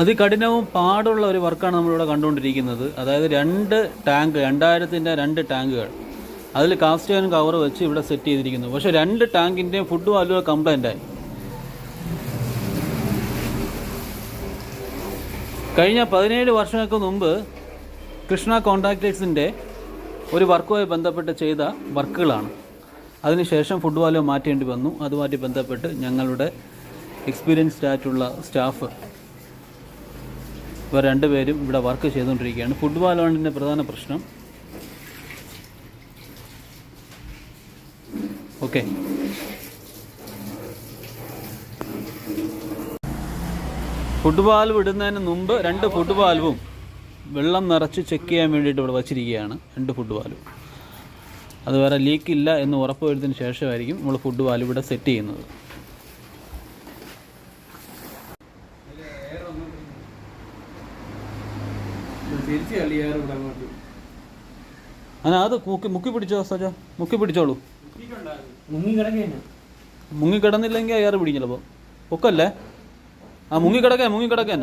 അതികഠിനവും പാടുള്ള ഒരു വർക്കാണ് നമ്മളിവിടെ കണ്ടുകൊണ്ടിരിക്കുന്നത്. അതായത് രണ്ട് ടാങ്ക് രണ്ടായിരത്തിന്റെ രണ്ട് ടാങ്കുകൾ. അതിൽ കാസ്റ്റേനും കവർ വെച്ച് ഇവിടെ സെറ്റ് ചെയ്തിരിക്കുന്നു. പക്ഷേ രണ്ട് ടാങ്കിന്റെയും ഫുഡ് വാല്യൂ കംപ്ലൈന്റ് ആയി. കഴിഞ്ഞ പതിനേഴ് വർഷങ്ങൾക്ക് മുമ്പ് കൃഷ്ണ കോൺട്രാക്ടേഴ്സിന്റെ ഒരു വർക്കുമായി ബന്ധപ്പെട്ട് ചെയ്ത വർക്കുകളാണ്. അതിനുശേഷം ഫുഡ് വാല്യൂ മാറ്റേണ്ടി വന്നു. അതുമായിട്ട് ബന്ധപ്പെട്ട് ഞങ്ങളുടെ എക്സ്പീരിയൻസ്ഡ് ആയിട്ടുള്ള സ്റ്റാഫ് ഇവർ രണ്ടുപേരും ഇവിടെ വർക്ക് ചെയ്തുകൊണ്ടിരിക്കുകയാണ്. ഫുഡ് വാലോണിന്റെ പ്രധാന പ്രശ്നം. ഓക്കെ വാൽവ് ഇടുന്നതിന് മുമ്പ് രണ്ട് വാൽവും വെള്ളം നിറച്ച് ചെക്ക് ചെയ്യാൻ വേണ്ടിയിട്ട് ഇവിടെ വച്ചിരിക്കുകയാണ്. രണ്ട് വാൽവ് അത് വേറെ ലീക്കില്ല എന്ന് ഉറപ്പ് വരുന്നതിന് ശേഷമായിരിക്കും നമ്മൾ വാൽവ് ഇവിടെ സെറ്റ് ചെയ്യുന്നത്. അത് മുക്കി മുക്കി പിടിച്ചോ സജ. മുക്കി പിടിച്ചോളൂ. മുങ്ങി കിടന്നില്ലെങ്കിൽ അയാറ് പിടിക്കും ചിലപ്പോൾ പൊക്കല്ലേ? ആ മുങ്ങി കിടക്കാൻ മുങ്ങി കിടക്കാൻ